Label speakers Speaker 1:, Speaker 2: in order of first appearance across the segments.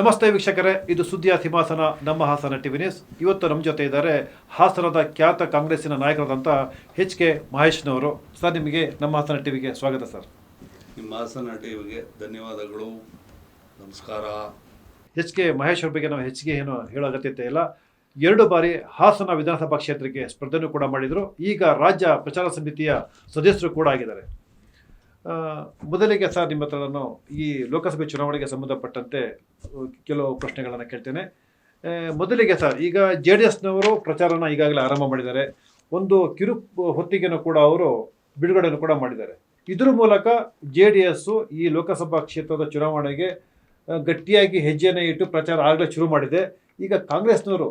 Speaker 1: ನಮಸ್ತೆ ವೀಕ್ಷಕರೇ ಇದು ಸುದ್ದಿಯ ಸಿಂಹಾಸನ ನಮ್ಮ ಹಾಸನ ಟಿವಿ ನ್ಯೂಸ್. ಇವತ್ತು ನಮ್ಮ ಜೊತೆ ಇದ್ದಾರೆ ಹಾಸನದ ಖ್ಯಾತ ಕಾಂಗ್ರೆಸ್ಸಿನ ನಾಯಕರಾದಂಥ ಎಚ್ ಕೆ ಮಹೇಶ್ನವರು. ಸರ್ ನಿಮಗೆ ನಮ್ಮ ಹಾಸನ ಟಿವಿಗೆ ಸ್ವಾಗತ ಸರ್.
Speaker 2: ನಿಮ್ಮ ಹಾಸನ ಟಿವಿಗೆ ಧನ್ಯವಾದಗಳು. ನಮಸ್ಕಾರ.
Speaker 1: ಎಚ್ ಕೆ ಮಹೇಶ್ ಅವ್ರ ಬಗ್ಗೆ ನಾವು ಹೆಚ್ಚಿಗೆ ಏನು ಹೇಳೋ ಅಗತ್ಯತೆ ಇಲ್ಲ. ಎರಡು ಬಾರಿ ಹಾಸನ ವಿಧಾನಸಭಾ ಕ್ಷೇತ್ರಕ್ಕೆ ಸ್ಪರ್ಧೆನೂ ಕೂಡ ಮಾಡಿದರು. ಈಗ ರಾಜ್ಯ ಪ್ರಚಾರ ಸಮಿತಿಯ ಸದಸ್ಯರು ಕೂಡ ಆಗಿದ್ದಾರೆ. ಮೊದಲಿಗೆ ಸರ್ ನಿಮ್ಮ ನಾನು ಈ ಲೋಕಸಭೆ ಚುನಾವಣೆಗೆ ಸಂಬಂಧಪಟ್ಟಂತೆ ಕೆಲವು ಪ್ರಶ್ನೆಗಳನ್ನು ಕೇಳ್ತೇನೆ. ಮೊದಲಿಗೆ ಸರ್, ಈಗ ಜೆ ಡಿ ಎಸ್ನವರು ಪ್ರಚಾರನ ಈಗಾಗಲೇ ಆರಂಭ ಮಾಡಿದ್ದಾರೆ. ಒಂದು ಕಿರು, ಹೊತ್ತಿಗೆನೂ ಕೂಡ ಅವರು ಬಿಡುಗಡೆಯನ್ನು ಕೂಡ ಮಾಡಿದ್ದಾರೆ. ಇದರ ಮೂಲಕ ಜೆ ಡಿ ಎಸ್ಸು ಈ ಲೋಕಸಭಾ ಕ್ಷೇತ್ರದ ಚುನಾವಣೆಗೆ ಗಟ್ಟಿಯಾಗಿ ಹೆಜ್ಜೆಯನ್ನು ಇಟ್ಟು ಪ್ರಚಾರ ಆಗಲೇ ಶುರು ಮಾಡಿದೆ. ಈಗ ಕಾಂಗ್ರೆಸ್ನವರು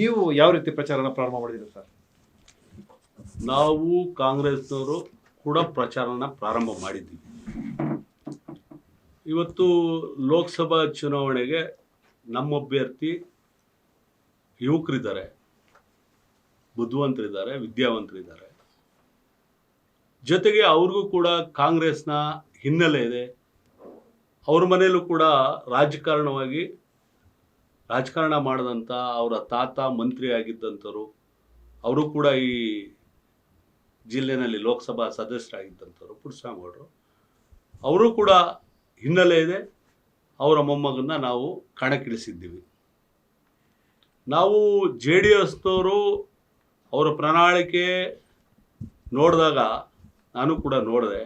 Speaker 1: ನೀವು ಯಾವ ರೀತಿ ಪ್ರಚಾರನ ಪ್ರಾರಂಭ ಮಾಡಿದ್ದೀರಿ ಸರ್?
Speaker 2: ನಾವು ಕಾಂಗ್ರೆಸ್ನವರು ಕೂಡ ಪ್ರಚಾರನ ಪ್ರಾರಂಭ ಮಾಡಿದ್ದೀವಿ ಇವತ್ತು ಲೋಕಸಭಾ ಚುನಾವಣೆಗೆ ನಮ್ಮ ಅಭ್ಯರ್ಥಿ ಯುವಕರಿದ್ದಾರೆ. ಬುದ್ಧಿವಂತರಿದ್ದಾರೆ, ವಿದ್ಯಾವಂತರಿದ್ದಾರೆ. ಜೊತೆಗೆ ಅವ್ರಿಗೂ ಕೂಡ ಕಾಂಗ್ರೆಸ್ನ ಹಿನ್ನೆಲೆ ಇದೆ. ಅವ್ರ ಮನೆಯಲ್ಲೂ ಕೂಡ ರಾಜಕಾರಣವಾಗಿ ರಾಜಕಾರಣ ಮಾಡಿದಂಥ ಅವರ ತಾತ ಮಂತ್ರಿ ಆಗಿದ್ದಂಥವ್ರು ಅವರು ಕೂಡ ಈ ಜಿಲ್ಲೆನಲ್ಲಿ ಲೋಕಸಭಾ ಸದಸ್ಯರಾಗಿದ್ದಂಥವ್ರು ಪುರುಷಾಮಗೌಡರು ಅವರು ಕೂಡ ಹಿನ್ನೆಲೆ ಇದೆ. ಅವರ ಮೊಮ್ಮಗನ್ನ ನಾವು ಕಣಕ್ಕಿಳಿಸಿದ್ದೀವಿ. ನಾವು ಜೆ ಡಿ ಎಸ್ನವರು ಅವರ ಪ್ರಣಾಳಿಕೆ ನೋಡಿದಾಗ ನಾನು ಕೂಡ ನೋಡಿದೆ.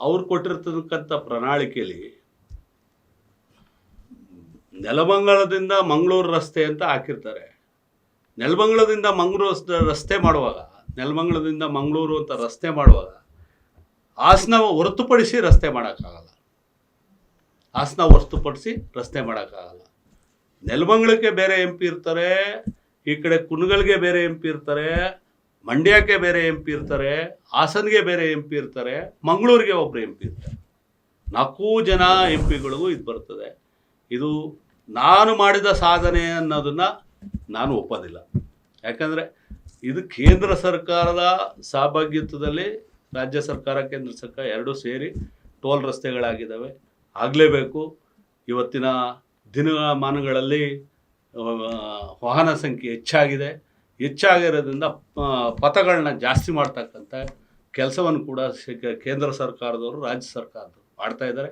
Speaker 2: ಅವ್ರು ಕೊಟ್ಟಿರ್ತಕ್ಕಂಥ ಪ್ರಣಾಳಿಕೆಯಲ್ಲಿ ನೆಲಮಂಗಲದಿಂದ ಮಂಗಳೂರು ರಸ್ತೆ ಅಂತ ಹಾಕಿರ್ತಾರೆ. ನೆಲಮಂಗಲದಿಂದ ಮಂಗಳೂರು ರಸ್ತೆ ಮಾಡುವಾಗ ನೆಲಮಂಗಲದಿಂದ ಮಂಗಳೂರು ಅಂತ ರಸ್ತೆ ಮಾಡುವಾಗ ಹಾಸನ ಹೊರತುಪಡಿಸಿ ರಸ್ತೆ ಮಾಡೋಕ್ಕಾಗಲ್ಲ. ಹಾಸನ ಹೊರತುಪಡಿಸಿ ರಸ್ತೆ ಮಾಡೋಕ್ಕಾಗಲ್ಲ. ನೆಲಮಂಗಲಕ್ಕೆ ಬೇರೆ ಎಂ ಪಿ ಇರ್ತಾರೆ, ಈ ಕಡೆ ಕುನಗಲ್ಗೆ ಬೇರೆ ಎಂ ಪಿ ಇರ್ತಾರೆ, ಮಂಡ್ಯಕ್ಕೆ ಬೇರೆ ಎಂ ಪಿ ಇರ್ತಾರೆ, ಹಾಸನ್ಗೆ ಬೇರೆ ಎಂ ಪಿ ಇರ್ತಾರೆ, ಮಂಗಳೂರಿಗೆ ಒಬ್ಬರು ಎಂ ಪಿ ಇರ್ತಾರೆ. ನಾಲ್ಕು ಜನ ಎಂ ಪಿಗಳಿಗೂ ಇದು ಬರ್ತದೆ. ಇದು ನಾನು ಮಾಡಿದ ಸಾಧನೆ ಅನ್ನೋದನ್ನು ನಾನು ಒಪ್ಪೋದಿಲ್ಲ. ಯಾಕಂದರೆ ಇದು ಕೇಂದ್ರ ಸರ್ಕಾರದ ಸಹಭಾಗಿತ್ವದಲ್ಲಿ ರಾಜ್ಯ ಸರ್ಕಾರ, ಕೇಂದ್ರ ಸರ್ಕಾರ ಎರಡೂ ಸೇರಿ ಟೋಲ್ ರಸ್ತೆಗಳಾಗಿದ್ದಾವೆ. ಆಗಲೇಬೇಕು. ಇವತ್ತಿನ ದಿನಮಾನಗಳಲ್ಲಿ ವಾಹನ ಸಂಖ್ಯೆ ಹೆಚ್ಚಾಗಿದೆ. ಹೆಚ್ಚಾಗಿರೋದ್ರಿಂದ ಪಥಗಳನ್ನ ಜಾಸ್ತಿ ಮಾಡ್ತಕ್ಕಂಥ ಕೆಲಸವನ್ನು ಕೂಡ ಕೇಂದ್ರ ಸರ್ಕಾರದವರು, ರಾಜ್ಯ ಸರ್ಕಾರದವರು ಮಾಡ್ತಾ ಇದ್ದಾರೆ.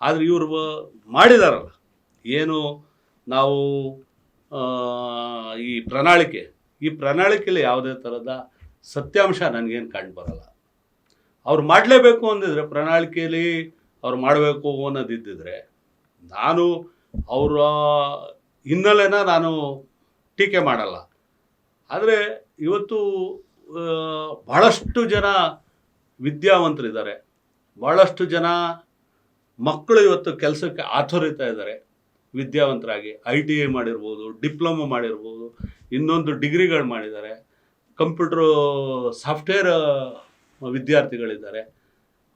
Speaker 2: ಆದರೆ ಇವರು ಮಾಡಿದಾರಲ್ಲ. ಏನು ನಾವು ಈ ಪ್ರಣಾಳಿಕೆ ಈ ಪ್ರಣಾಳಿಕೆಯಲ್ಲಿ ಯಾವುದೇ ಥರದ ಸತ್ಯಾಂಶ ನನಗೇನು ಕಂಡು ಬರಲ್ಲ ಅವ್ರು ಮಾಡಲೇಬೇಕು ಅಂದಿದ್ರೆ ಪ್ರಣಾಳಿಕೆಯಲ್ಲಿ ಅವ್ರು ಮಾಡಬೇಕು ಅನ್ನೋದಿದ್ದಿದ್ರೆ ನಾನು ಅವರ ಹಿನ್ನೆಲೆನ ನಾನು ಟೀಕೆ ಮಾಡಲ್ಲ. ಆದರೆ ಇವತ್ತು ಭಾಳಷ್ಟು ಜನ ವಿದ್ಯಾವಂತರಿದ್ದಾರೆ. ಭಾಳಷ್ಟು ಜನ ಮಕ್ಕಳು ಇವತ್ತು ಕೆಲಸಕ್ಕೆ ಆತುರಿತಾ ಇದ್ದಾರೆ. ವಿದ್ಯಾವಂತರಾಗಿ, ಐ ಟಿ ಐ ಮಾಡಿರ್ಬೋದು, ಡಿಪ್ಲೊಮೊ ಮಾಡಿರ್ಬೋದು ಇನ್ನೊಂದು ಡಿಗ್ರಿಗಳು ಮಾಡಿದ್ದಾರೆ. ಕಂಪ್ಯೂಟ್ರು, ಸಾಫ್ಟ್ವೇರ್ ವಿದ್ಯಾರ್ಥಿಗಳಿದ್ದಾರೆ.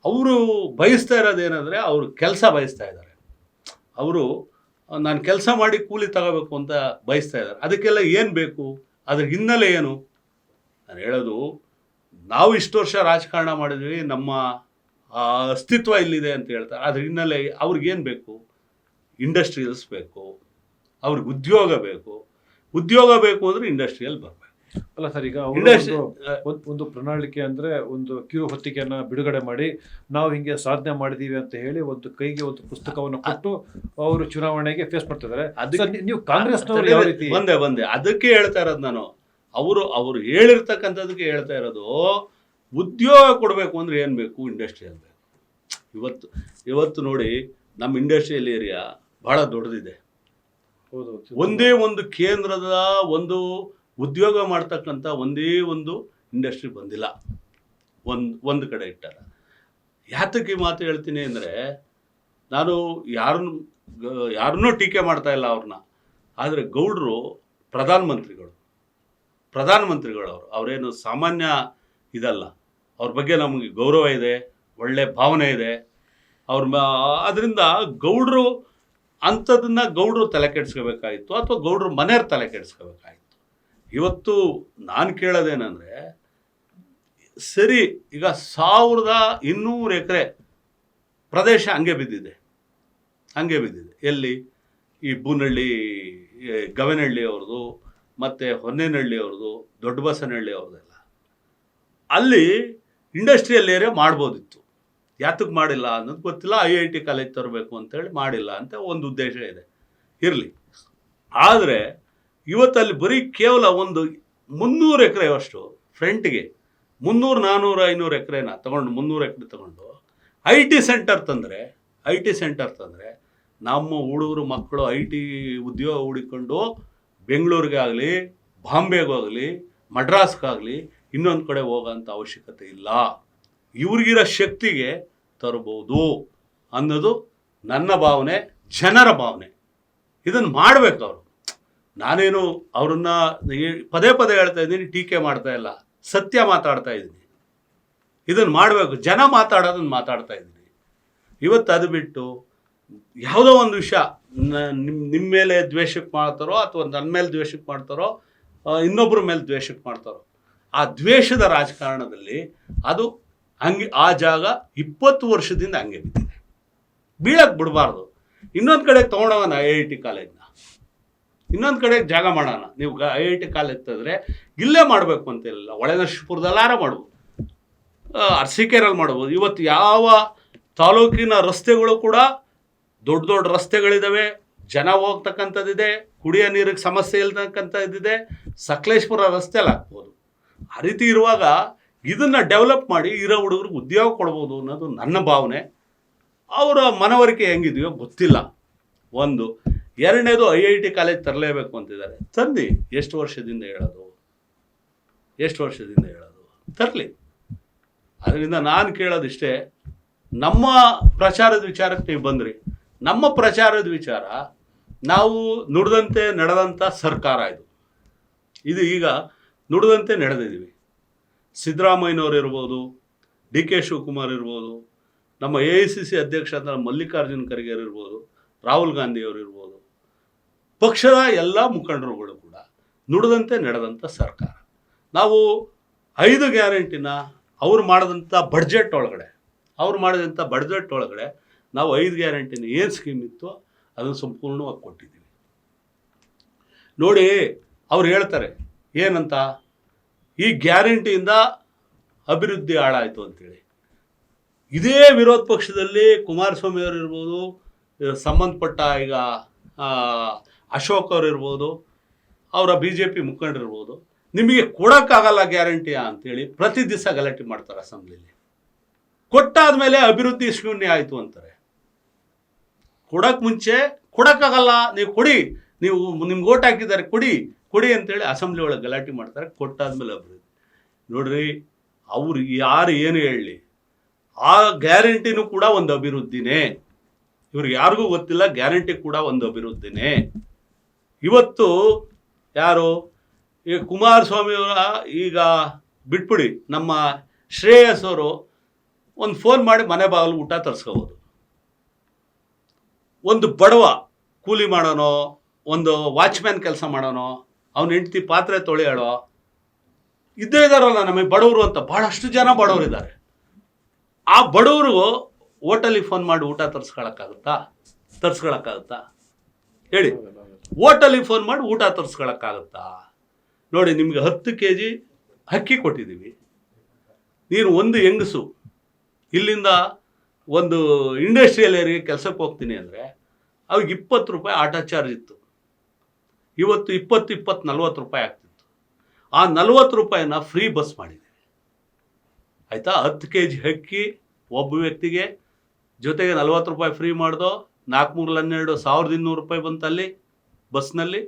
Speaker 2: ಅವರು ಬಯಸ್ತಾ ಇರೋದೇನೆಂದರೆ ಅವರು ಕೆಲಸ ಬಯಸ್ತಾ ಇದ್ದಾರೆ. ಅವರು ನಾನು ಕೆಲಸ ಮಾಡಿ ಕೂಲಿ ತಗೋಬೇಕು ಅಂತ ಬಯಸ್ತಾ ಇದ್ದಾರೆ. ಅದಕ್ಕೆಲ್ಲ ಏನು ಬೇಕು? ಅದ್ರ ಹಿನ್ನೆಲೆ ಏನು? ನಾನು ಹೇಳೋದು, ನಾವು ಇಷ್ಟು ವರ್ಷ ರಾಜಕಾರಣ ಮಾಡಿದ್ವಿ, ನಮ್ಮ ಅಸ್ತಿತ್ವ ಇಲ್ಲಿದೆ ಅಂತ ಹೇಳ್ತಾರೆ. ಅದ್ರ ಹಿನ್ನೆಲೆ ಅವ್ರಿಗೇನು ಬೇಕು? ಇಂಡಸ್ಟ್ರಿಯಲ್ಸ್ ಬೇಕು, ಅವ್ರಿಗೆ ಉದ್ಯೋಗ ಬೇಕು ಉದ್ಯೋಗ ಬೇಕು ಅಂದ್ರೆ ಇಂಡಸ್ಟ್ರಿಯಲ್ ಬರಬೇಕು.
Speaker 1: ಅಲ್ಲ ಸರ್ ಈಗ ಒಂದು- ಒಂದು ಪ್ರಣಾಳಿಕೆ ಅಂದ್ರೆ ಒಂದು ಕಿರು ಹೊತ್ತಿಗೆಯನ್ನ ಬಿಡುಗಡೆ ಮಾಡಿ ನಾವು ಹಿಂಗೆ ಸಾಧನೆ ಮಾಡಿದೀವಿ ಅಂತ ಹೇಳಿ ಒಂದು ಕೈಗೆ ಒಂದು ಪುಸ್ತಕವನ್ನು ಕೊಟ್ಟು ಅವರು ಚುನಾವಣೆಗೆ ಫೇಸ್ ಮಾಡ್ತಿದ್ದಾರೆ. ನೀವು ಕಾಂಗ್ರೆಸ್
Speaker 2: ಬಂದೆ ಬಂದೆ ಅದಕ್ಕೆ ಹೇಳ್ತಾ ಇರೋದು ನಾನು. ಅವರು ಅವರು ಹೇಳಿರ್ತಕ್ಕಂಥದಕ್ಕೆ ಹೇಳ್ತಾ ಇರೋದು ಉದ್ಯೋಗ ಕೊಡಬೇಕು ಅಂದ್ರೆ ಏನು ಬೇಕು? ಇಂಡಸ್ಟ್ರಿಯಲ್ ಬೇಕು. ಇವತ್ತು ಇವತ್ತು ನೋಡಿ ನಮ್ಮ ಇಂಡಸ್ಟ್ರಿಯಲ್ ಏರಿಯಾ ಬಹಳ ದೊಡ್ಡದಿದೆ. ಒಂದೇ ಒಂದು ಕೇಂದ್ರದ ಒಂದು ಉದ್ಯೋಗ ಮಾಡ್ತಕ್ಕಂಥ ಒಂದೇ ಒಂದು ಇಂಡಸ್ಟ್ರಿ ಬಂದಿಲ್ಲ. ಒಂದು ಒಂದು ಕಡೆ ಇಟ್ಟಾರ ಯಾತಕ್ಕೆ ಮಾತು ಹೇಳ್ತೀನಿ ಅಂದರೆ, ನಾನು ಯಾರನ್ನು ಯಾರನ್ನೂ ಟೀಕೆ ಮಾಡ್ತಾ ಇಲ್ಲ ಅವ್ರನ್ನ. ಆದರೆ ಗೌಡ್ರು ಪ್ರಧಾನಮಂತ್ರಿಗಳು. ಪ್ರಧಾನಮಂತ್ರಿಗಳು ಅವರು ಅವರೇನು ಸಾಮಾನ್ಯ ಇದಲ್ಲ. ಅವ್ರ ಬಗ್ಗೆ ನಮಗೆ ಗೌರವ ಇದೆ, ಒಳ್ಳೆ ಭಾವನೆ ಇದೆ. ಅವ್ರ ಅದರಿಂದ ಗೌಡ್ರು ಅಂಥದನ್ನ ಗೌಡ್ರು ತಲೆ ಕೆಡಿಸ್ಕೋಬೇಕಾಗಿತ್ತು ಅಥವಾ ಗೌಡರು ಮನೆಯವ್ರು ತಲೆ ಕೆಡಿಸ್ಕೋಬೇಕಾಗಿತ್ತು. ಇವತ್ತು ನಾನು ಕೇಳೋದೇನೆಂದರೆ, ಸರಿ, ಈಗ ಸಾವಿರದ ಇನ್ನೂರು ಎಕರೆ ಪ್ರದೇಶ ಹಂಗೆ ಬಿದ್ದಿದೆ. ಹಂಗೆ ಬಿದ್ದಿದೆ. ಎಲ್ಲಿ? ಈ ಬೂನಹಳ್ಳಿ ಗವನಹಳ್ಳಿ ಅವ್ರದ್ದು, ಮತ್ತು ಹೊನ್ನೇನಹಳ್ಳಿ ಅವ್ರದ್ದು ದೊಡ್ಡ ಬಸನಹಳ್ಳಿ ಅವ್ರದ್ದೆಲ್ಲ. ಅಲ್ಲಿ ಇಂಡಸ್ಟ್ರಿಯಲ್ ಏರಿಯಾ ಮಾಡ್ಬೋದಿತ್ತು. ಯಾತಕ್ಕೆ ಮಾಡಿಲ್ಲ ಅನ್ನೋದು ಗೊತ್ತಿಲ್ಲ. ಐ ಐ ಟಿ ಕಾಲೇಜ್ ತರಬೇಕು ಅಂತೇಳಿ ಮಾಡಿಲ್ಲ ಅಂತ ಒಂದು ಉದ್ದೇಶ ಇದೆ. ಇರಲಿ. ಆದರೆ ಇವತ್ತಲ್ಲಿ ಬರೀ ಕೇವಲ ಒಂದು ಮುನ್ನೂರು ಎಕರೆ ಅಷ್ಟು ಫ್ರಂಟ್ಗೆ ಮುನ್ನೂರು ನಾನ್ನೂರು ಐನೂರು ಎಕರೆನ ತಗೊಂಡು, ಮುನ್ನೂರು ಎಕರೆ ತಗೊಂಡು ಐ ಟಿ ಸೆಂಟರ್ ತಂದರೆ, ಐ ಟಿ ಸೆಂಟರ್ ತಂದರೆ ನಮ್ಮ ಹುಡುಗರು, ಮಕ್ಕಳು ಐ ಟಿ ಉದ್ಯೋಗ ಹುಡುಕೊಂಡು ಬೆಂಗಳೂರಿಗೆ ಆಗಲಿ ಬಾಂಬೆಗಾಗಲಿ ಮಡ್ರಾಸ್ಗಾಗಲಿ ಇನ್ನೊಂದು ಕಡೆ ಹೋಗೋಂಥ ಅವಶ್ಯಕತೆ ಇಲ್ಲ. ಇವ್ರಿಗಿರೋ ಶಕ್ತಿಗೆ ತರಬಹುದು ಅನ್ನೋದು ನನ್ನ ಭಾವನೆ, ಜನರ ಭಾವನೆ. ಇದನ್ನು ಮಾಡಬೇಕು ಅವರು. ನಾನೇನು ಅವ್ರನ್ನ ಪದೇ ಪದೇ ಹೇಳ್ತಾ ಇದ್ದೀನಿ, ಟೀಕೆ ಮಾಡ್ತಾ ಇಲ್ಲ, ಸತ್ಯ ಮಾತಾಡ್ತಾ ಇದ್ದೀನಿ. ಇದನ್ನು ಮಾಡಬೇಕು, ಜನ ಮಾತಾಡೋದನ್ನು ಮಾತಾಡ್ತಾ ಇದ್ದೀನಿ. ಇವತ್ತು ಅದು ಬಿಟ್ಟು ಯಾವುದೋ ಒಂದು ವಿಷಯ ನಿಮ್ಮ ನಿಮ್ಮ ಮೇಲೆ ದ್ವೇಷಕ್ಕೆ ಮಾಡ್ತಾರೋ ಅಥವಾ ನನ್ನ ಮೇಲೆ ದ್ವೇಷಕ್ಕೆ ಮಾಡ್ತಾರೋ ಇನ್ನೊಬ್ಬರ ಮೇಲೆ ದ್ವೇಷಕ್ಕೆ ಮಾಡ್ತಾರೋ, ಆ ದ್ವೇಷದ ರಾಜಕಾರಣದಲ್ಲಿ ಅದು ಹಂಗೆ ಆ ಜಾಗ ಇಪ್ಪತ್ತು ವರ್ಷದಿಂದ ಹಂಗೆ ಬಿದ್ದಿದೆ ಬೀಳಕ್ಕೆ ಬಿಡಬಾರ್ದು. ಇನ್ನೊಂದು ಕಡೆ ತೊಗೊಂಡವನ ಐ ಐ ಟಿ ಕಾಲೇಜ್ನ. ಇನ್ನೊಂದು ಕಡೆ ಜಾಗ ಮಾಡೋಣ. ನೀವು ಐ ಐ ಟಿ ಕಾಲೇಜ್ ತೆಗೆದ್ರೆ ಇಲ್ಲೇ ಮಾಡಬೇಕು ಅಂತಿರಲಿಲ್ಲ ಒಳನಶಿಪುರದಲ್ಲಾರ ಮಾಡ್ಬೋದು. ಅರ್ಸಿಕೇರಲ್ಲಿ ಮಾಡ್ಬೋದು. ಇವತ್ತು ಯಾವ ತಾಲೂಕಿನ ರಸ್ತೆಗಳು ಕೂಡ ದೊಡ್ಡ ದೊಡ್ಡ ರಸ್ತೆಗಳಿದ್ದಾವೆ ಜನ ಹೋಗ್ತಕ್ಕಂಥದ್ದಿದೆ. ಕುಡಿಯೋ ನೀರಿಗೆ ಸಮಸ್ಯೆ ಇಲ್ತಕ್ಕಂಥದ್ದಿದೆ ಸಕಲೇಶ್ಪುರ ರಸ್ತೆಯಲ್ಲಿ ಹಾಕ್ಬೋದು ಆ ರೀತಿ ಇರುವಾಗ ಇದನ್ನು ಡೆವಲಪ್ ಮಾಡಿ ಇರೋ ಹುಡುಗರಿಗೆ ಉದ್ಯೋಗ ಕೊಡ್ಬೋದು ಅನ್ನೋದು ನನ್ನ ಭಾವನೆ. ಅವರ ಮನವರಿಕೆ ಹೆಂಗಿದೆಯೋ ಗೊತ್ತಿಲ್ಲ. ಒಂದು, ಎರಡನೇದು ಐ ಐ ಟಿ ಕಾಲೇಜ್ ತರಲೇಬೇಕು ಅಂತಿದ್ದಾರೆ. ತಂದು, ಎಷ್ಟು ವರ್ಷದಿಂದ ಹೇಳೋದು? ಎಷ್ಟು ವರ್ಷದಿಂದ ಹೇಳೋದು? ತರಲಿ. ಅದರಿಂದ ನಾನು ಕೇಳೋದಿಷ್ಟೇ, ನಮ್ಮ ಪ್ರಚಾರದ ವಿಚಾರಕ್ಕೆ ನೀವು ಬಂದ್ರಿ. ನಮ್ಮ ಪ್ರಚಾರದ ವಿಚಾರ, ನಾವು ನುಡಿದಂತೆ ನಡೆದಂಥ ಸರ್ಕಾರ ಇದು. ಇದು ಈಗ ನುಡಿದಂತೆ ನಡೆದಿದ್ದೀವಿ. ಸಿದ್ದರಾಮಯ್ಯನವ್ರು ಇರ್ಬೋದು, ಡಿ ಕೆ ಶಿವಕುಮಾರ್ ಇರ್ಬೋದು, ನಮ್ಮ ಎ ಐ ಸಿ ಸಿ ಅಧ್ಯಕ್ಷ ಅಂತ ಮಲ್ಲಿಕಾರ್ಜುನ್ ಖರ್ಗೆ ಇರ್ಬೋದು, ರಾಹುಲ್ ಗಾಂಧಿಯವರು ಇರ್ಬೋದು, ಪಕ್ಷದ ಎಲ್ಲ ಮುಖಂಡರುಗಳು ಕೂಡ ನುಡಿದಂತೆ ನಡೆದಂಥ ಸರ್ಕಾರ. ನಾವು ಐದು ಗ್ಯಾರಂಟಿನ ಅವ್ರು ಮಾಡಿದಂಥ ಬಡ್ಜೆಟ್ ಒಳಗಡೆ, ಅವ್ರು ಮಾಡಿದಂಥ ಬಡ್ಜೆಟ್ ಒಳಗಡೆ ನಾವು ಐದು ಗ್ಯಾರಂಟಿನ ಏನು ಸ್ಕೀಮ್ ಇತ್ತು ಅದನ್ನು ಸಂಪೂರ್ಣವಾಗಿ ಕೊಟ್ಟಿದ್ದೀವಿ. ನೋಡಿ, ಅವ್ರು ಹೇಳ್ತಾರೆ, ಏನಂತ? ಈ ಗ್ಯಾರಂಟಿಯಿಂದ ಅಭಿವೃದ್ಧಿ ಹಾಳಾಯಿತು ಅಂತೇಳಿ. ಇದೇ ವಿರೋಧ ಪಕ್ಷದಲ್ಲಿ ಕುಮಾರಸ್ವಾಮಿ ಅವರು ಇರ್ಬೋದು ಸಂಬಂಧಪಟ್ಟ ಈಗ ಅಶೋಕ್ ಅವರು ಇರ್ಬೋದು, ಅವರ ಬಿ ಜೆ ಪಿ ಮುಖಂಡರಿರ್ಬೋದು ನಿಮಗೆ ಕೊಡೋಕ್ಕಾಗಲ್ಲ ಗ್ಯಾರಂಟಿಯಾ ಅಂತೇಳಿ ಪ್ರತಿ ದಿವಸ ಗಲಾಟೆ ಮಾಡ್ತಾರೆ ಅಸೆಂಬ್ಲಿಲಿ. ಕೊಟ್ಟಾದ್ಮೇಲೆ ಅಭಿವೃದ್ಧಿ ಶೂನ್ಯ ಆಯಿತು ಅಂತಾರೆ. ಕೊಡೋಕ್ಕೆ ಮುಂಚೆ, ಕೊಡೋಕ್ಕಾಗಲ್ಲ, ನೀವು ಕೊಡಿ, ನೀವು ನಿಮ್ಗೆ ಓಟ್ ಹಾಕಿದ್ದಾರೆ, ಕೊಡಿ ಕೊಡಿ ಅಂತೇಳಿ ಅಸೆಂಬ್ಲಿ ಒಳಗೆ ಗಲಾಟೆ ಮಾಡ್ತಾರೆ, ಕೊಟ್ಟಾದ್ಮೇಲೆ ಅಭಿವೃದ್ಧಿ. ನೋಡ್ರಿ, ಅವ್ರು ಯಾರು ಏನು ಹೇಳಲಿ ಆ ಗ್ಯಾರಂಟಿನೂ ಕೂಡ ಒಂದು ಅಭಿವೃದ್ಧಿನೇ. ಇವ್ರಿಗೆ ಯಾರಿಗೂ ಗೊತ್ತಿಲ್ಲ, ಗ್ಯಾರಂಟಿ ಕೂಡ ಒಂದು ಅಭಿವೃದ್ಧಿನೇ. ಇವತ್ತು ಯಾರು, ಈ ಕುಮಾರಸ್ವಾಮಿ ಅವರ ಈಗ ಬಿಟ್ಬಿಡಿ, ನಮ್ಮ ಶ್ರೇಯಸ್ ಅವರು ಒಂದು ಫೋನ್ ಮಾಡಿ ಮನೆ ಬಾಗಿಲು ಊಟ ತರಿಸ್ಕೋಬೋದು. ಒಂದು ಬಡವ ಕೂಲಿ ಮಾಡೋನೋ, ಒಂದು ವಾಚ್ಮ್ಯಾನ್ ಕೆಲಸ ಮಾಡೋನೋ ಅವನ ಹೆಂಡತಿ ಪಾತ್ರೆ ತೊಳೆಯಾಳೋ? ಇದ್ದೇ ಇದಾರಲ್ಲ ನಮಗೆ ಬಡವರು ಅಂತ. ಬಹಳಷ್ಟು ಜನ ಬಡವರಿದ್ದಾರೆ. ಆ ಬಡವರು ಹೋಟೆಲಿಗೆ ಫೋನ್ ಮಾಡಿ ಊಟ ತರಿಸ್ಕೊಳಕ್ಕಾಗುತ್ತಾ? ತರಿಸ್ಕೊಳಕ್ಕಾಗುತ್ತಾ? ಹೇಳಿ. ಹೋಟೆಲಿಗೆ ಫೋನ್ ಮಾಡಿ ಊಟ ತರಿಸ್ಕೊಳಕ್ಕಾಗುತ್ತಾ? ನೋಡಿ, ನಿಮಗೆ ಹತ್ತು ಕೆ ಜಿ ಅಕ್ಕಿ ಕೊಟ್ಟಿದ್ದೀವಿ. ನೀನು ಒಂದು ಹೆಂಗಸು. ಇಲ್ಲಿಂದ ಒಂದು ಇಂಡಸ್ಟ್ರಿಯಲ್ ಏರಿಯಾ ಕೆಲಸಕ್ಕೆ ಹೋಗ್ತೀನಿ ಅಂದರೆ ಅವ್ರಿಗೆ ಇಪ್ಪತ್ತು ರೂಪಾಯಿ ಆಟೋ ಚಾರ್ಜ್ ಇತ್ತು. ಇವತ್ತು ಇಪ್ಪತ್ತು ಇಪ್ಪತ್ತು ನಲ್ವತ್ತು ರೂಪಾಯಿ ಆಗ್ತಿತ್ತು. ಆ ನಲ್ವತ್ತು ರೂಪಾಯಿನ ಫ್ರೀ ಬಸ್ ಮಾಡಿದ್ದೀವಿ ಆಯಿತಾ? ಹತ್ತು ಕೆ ಜಿ ಅಕ್ಕಿ ಒಬ್ಬ ವ್ಯಕ್ತಿಗೆ ಜೊತೆಗೆ ನಲ್ವತ್ತು ರೂಪಾಯಿ ಫ್ರೀ ಮಾಡ್ದೋ ನಾಲ್ಕುನೂರ ಹನ್ನೆರಡು, ಸಾವಿರದ ಇನ್ನೂರು ರೂಪಾಯಿ ಬಂತಲ್ಲಿ ಬಸ್ನಲ್ಲಿ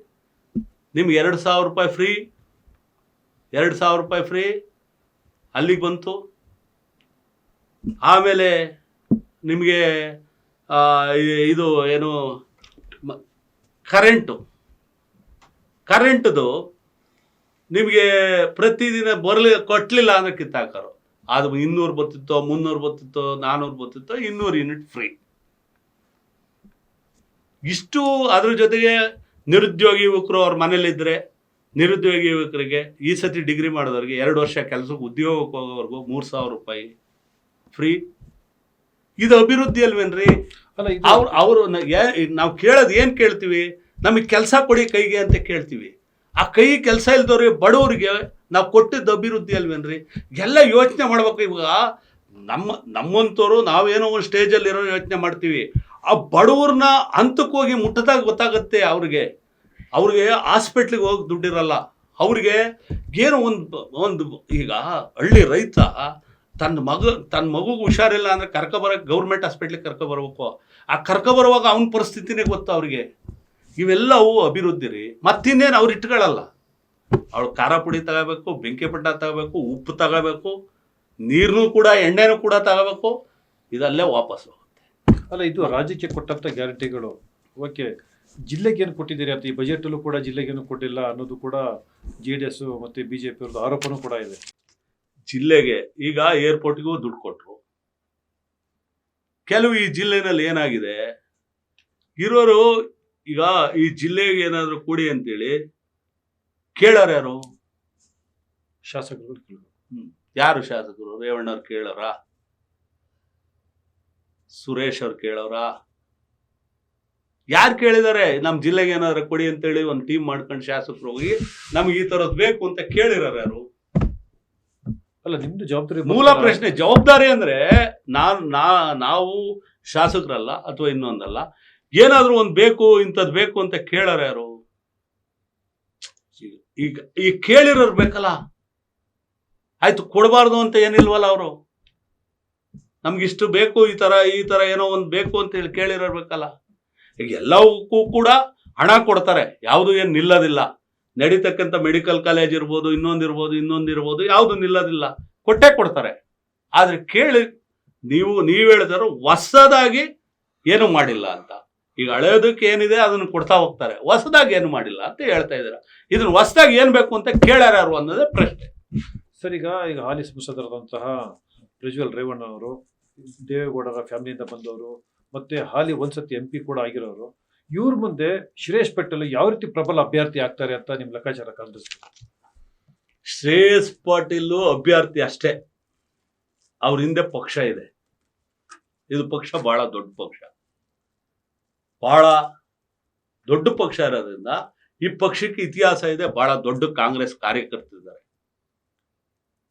Speaker 2: ನಿಮ್ಗೆ ಎರಡು ಸಾವಿರ ರೂಪಾಯಿ ಫ್ರೀ ಎರಡು ಸಾವಿರ ರೂಪಾಯಿ ಫ್ರೀ ಅಲ್ಲಿಗೆ ಬಂತು. ಆಮೇಲೆ ನಿಮಗೆ ಇದು ಏನು ಕರೆಂಟು ಕರೆಂಟ್ದು ನಿಮಗೆ ಪ್ರತಿದಿನ ಬರಲಿ ಕೊಟ್ಟಲಿಲ್ಲ ಅಂದ್ರೆ ಕಿತ್ತಾಕರು. ಅದು ಇನ್ನೂರು ಬರ್ತಿತ್ತೋ ಮುನ್ನೂರು ಬರ್ತಿತ್ತೋ ನಾನ್ನೂರು ಬರ್ತಿತ್ತೋ ಇನ್ನೂರು ಯೂನಿಟ್ ಫ್ರೀ. ಇಷ್ಟು ಅದ್ರ ಜೊತೆಗೆ ನಿರುದ್ಯೋಗಿ ಯುವಕರು ಅವ್ರ ಮನೇಲಿದ್ದರೆ ನಿರುದ್ಯೋಗಿ ಯುವಕರಿಗೆ ಈ ಸತಿ ಡಿಗ್ರಿ ಮಾಡಿದವ್ರಿಗೆ ಎರಡು ವರ್ಷ ಕೆಲಸಕ್ಕೆ ಉದ್ಯೋಗಕ್ಕೆ ಹೋಗೋವರೆಗೂ ಮೂರು ಸಾವಿರ ರೂಪಾಯಿ ಫ್ರೀ. ಇದು ಅಭಿವೃದ್ಧಿ ಅಲ್ವೇನ್ರಿ? ಅವ್ರು ಅವರು ನಾವು ಕೇಳೋದು ಏನು ಕೇಳ್ತೀವಿ? ನಮಗೆ ಕೆಲಸ ಕೊಡಿ ಕೈಗೆ ಅಂತ ಕೇಳ್ತೀವಿ. ಆ ಕೈ ಕೆಲಸ ಇಲ್ದವ್ರಿಗೆ ಬಡವರಿಗೆ ನಾವು ಕೊಟ್ಟಿದ್ದು ಅಭಿವೃದ್ಧಿ ಅಲ್ವೇನ್ರಿ? ಎಲ್ಲ ಯೋಚನೆ ಮಾಡ್ಬೇಕು ಇವಾಗ. ನಮ್ಮ ನಮ್ಮಂಥವ್ರು ನಾವೇನೋ ಒಂದು ಸ್ಟೇಜಲ್ಲಿ ಇರೋ ಯೋಚನೆ ಮಾಡ್ತೀವಿ. ಆ ಬಡವ್ರನ್ನ ಹಂತಕ್ಕೆ ಹೋಗಿ ಮುಟ್ಟದಾಗ ಗೊತ್ತಾಗುತ್ತೆ ಅವ್ರಿಗೆ. ಅವ್ರಿಗೆ ಹಾಸ್ಪಿಟ್ಲಿಗೆ ಹೋಗಿ ದುಡ್ಡಿರಲ್ಲ. ಅವ್ರಿಗೆ ಏನೋ ಒಂದು ಒಂದು ಈಗ ಹಳ್ಳಿ ರೈತ ತನ್ನ ಮಗ ತನ್ನ ಮಗುಗೆ ಹುಷಾರಿಲ್ಲ ಅಂದರೆ ಕರ್ಕೊಬರಕ್ಕೆ ಗೌರ್ಮೆಂಟ್ ಹಾಸ್ಪಿಟ್ಲಿಗೆ ಕರ್ಕೊಬರ್ಬೇಕು. ಆ ಕರ್ಕೊಬರುವಾಗ ಅವನ ಪರಿಸ್ಥಿತಿನೇ ಗೊತ್ತು ಅವ್ರಿಗೆ. ಇವೆಲ್ಲವೂ ಅಭಿವೃದ್ಧಿ ರೀ ಮತ್ತಿನ್ನೇನು ಅವ್ರು ಇಟ್ಕೊಳ್ಳಲ್ಲ ಅವಳು ಖಾರ ಪುಡಿ ತಗೋಬೇಕು ಬೆಂಕಿ ಪಟ್ಟ ತಗೋಬೇಕು ಉಪ್ಪು ತಗೋಬೇಕು ನೀರನ್ನು ಕೂಡ ಎಣ್ಣೆನೂ ಕೂಡ ತಗೋಬೇಕು ಇದಲ್ಲೇ ವಾಪಸ್ ಹೋಗುತ್ತೆ.
Speaker 1: ಅಲ್ಲ ಇದು ರಾಜ್ಯಕ್ಕೆ ಕೊಟ್ಟಂಥ ಗ್ಯಾರಂಟಿಗಳು. ಓಕೆ ಜಿಲ್ಲೆಗೆ ಏನು ಕೊಟ್ಟಿದ್ದೀರಿ ಅಂತ ಈ ಬಜೆಟಲ್ಲೂ ಕೂಡ ಜಿಲ್ಲೆಗೆ ಏನು ಕೊಟ್ಟಿಲ್ಲ ಅನ್ನೋದು ಕೂಡ ಜೆ ಡಿ ಎಸ್ ಮತ್ತು ಬಿ ಜೆ ಪಿಯವ್ರದ್ದು ಆರೋಪನೂ ಕೂಡ ಇದೆ.
Speaker 2: ಜಿಲ್ಲೆಗೆ ಈಗ ಏರ್ಪೋರ್ಟ್ಗೂ ದುಡ್ಡು ಕೊಟ್ಟರು ಕೆಲವು ಈ ಜಿಲ್ಲೆನಲ್ಲಿ ಏನಾಗಿದೆ ಇರೋರು ಈಗ ಈ ಜಿಲ್ಲೆಗೆ ಏನಾದರೂ ಕೊಡಿ ಅಂತೇಳಿ ಕೇಳಾರ ಯಾರು?
Speaker 1: ಶಾಸಕರು.
Speaker 2: ಯಾರು ಶಾಸಕರು? ರೇವಣ್ಣವ್ರು ಕೇಳಾರ? ಸುರೇಶ್ ಅವ್ರು ಕೇಳೋರ? ಯಾರು ಕೇಳಿದಾರೆ? ನಮ್ಮ ಜಿಲ್ಲೆಗೆ ಏನಾದ್ರು ಕೊಡಿ ಅಂತೇಳಿ ಒಂದು ಟೀಮ್ ಮಾಡ್ಕೊಂಡು ಶಾಸಕರು ಹೋಗಿ ನಮ್ಗೆ ಈ ತರದ್ ಬೇಕು ಅಂತ ಕೇಳಿರಾರ ಯಾರು?
Speaker 1: ಅಲ್ಲ ನಿಮ್ದು ಜವಾಬ್ದಾರಿ
Speaker 2: ಮೂಲ ಪ್ರಶ್ನೆ ಜವಾಬ್ದಾರಿ ಅಂದ್ರೆ ನಾನು ನಾ ನಾವು ಶಾಸಕರಲ್ಲ ಅಥವಾ ಇನ್ನೊಂದಲ್ಲ ಏನಾದ್ರೂ ಒಂದು ಬೇಕು ಇಂಥದ್ದು ಬೇಕು ಅಂತ ಕೇಳಾರ ಯಾರು? ಈಗ- ಈ ಕೇಳಿರೋರ್ ಬೇಕಲ್ಲ? ಆಯ್ತು, ಕೊಡಬಾರ್ದು ಅಂತ ಏನಿಲ್ವಲ್ಲ ಅವರು? ನಮ್ಗಿಷ್ಟು ಬೇಕು, ಈ ತರ ಈ ತರ ಏನೋ ಒಂದು ಬೇಕು ಅಂತ ಹೇಳಿ ಕೇಳಿರೋರು ಬೇಕಲ್ಲ? ಈಗ ಎಲ್ಲವಕ್ಕೂ ಕೂಡ ಹಣ ಕೊಡ್ತಾರೆ, ಯಾವುದು ಏನು ನಿಲ್ಲೋದಿಲ್ಲ. ನಡೀತಕ್ಕಂಥ ಮೆಡಿಕಲ್ ಕಾಲೇಜ್ ಇರ್ಬೋದು ಇನ್ನೊಂದಿರ್ಬೋದು ಇನ್ನೊಂದಿರ್ಬೋದು ಯಾವುದು ನಿಲ್ಲೋದಿಲ್ಲ. ಕೊಟ್ಟೆ ಕೊಡ್ತಾರೆ. ಆದ್ರೆ ಕೇಳಿ, ನೀವು ನೀವು ಹೇಳಿದರು ಹೊಸದಾಗಿ ಏನು ಮಾಡಿಲ್ಲ ಅಂತ. ಈಗ ಹಳೆಯೋದಕ್ಕೆ ಏನಿದೆ ಅದನ್ನು ಕೊಡ್ತಾ ಹೋಗ್ತಾರೆ. ಹೊಸದಾಗಿ ಏನು ಮಾಡಿಲ್ಲ ಅಂತ ಹೇಳ್ತಾ ಇದ್ದಾರೆ. ಇದನ್ನು ಹೊಸದಾಗಿ ಏನು ಬೇಕು ಅಂತ ಕೇಳ್ಯಾರು ಯಾರು ಅನ್ನೋದೇ ಪ್ರಶ್ನೆ.
Speaker 1: ಸರ್ ಈಗ ಈಗ ಹಾಲಿ ಸಂಸದರಾದಂತಹ ಪ್ರಜ್ವಲ್ ರೇವಣ್ಣ ಅವರು ದೇವೇಗೌಡರ ಫ್ಯಾಮಿಲಿಯಿಂದ ಬಂದವರು ಮತ್ತೆ ಹಾಲಿ ಒಂದ್ಸತಿ ಎಂ ಪಿ ಕೂಡ ಆಗಿರೋರು ಇವ್ರ ಮುಂದೆ ಶ್ರೇಯಸ್ ಪಟೇಲ್ ಯಾವ ರೀತಿ ಪ್ರಬಲ ಅಭ್ಯರ್ಥಿ ಆಗ್ತಾರೆ ಅಂತ ನಿಮ್ಮ ಲೆಕ್ಕಾಚಾರ ಕಾಣಿಸ್ತು
Speaker 2: ಶ್ರೇಯಸ್ ಪಾಟೀಲ್ ಅಭ್ಯರ್ಥಿ ಅಷ್ಟೇ. ಅವ್ರ ಹಿಂದೆ ಪಕ್ಷ ಇದೆ. ಇದು ಪಕ್ಷ ಬಹಳ ದೊಡ್ಡ ಪಕ್ಷ. ಬಹಳ ದೊಡ್ಡ ಪಕ್ಷ ಇರೋದ್ರಿಂದ ಈ ಪಕ್ಷಕ್ಕೆ ಇತಿಹಾಸ ಇದೆ, ಬಹಳ ದೊಡ್ಡ ಕಾಂಗ್ರೆಸ್ ಕಾರ್ಯಕರ್ತರಿದ್ದಾರೆ.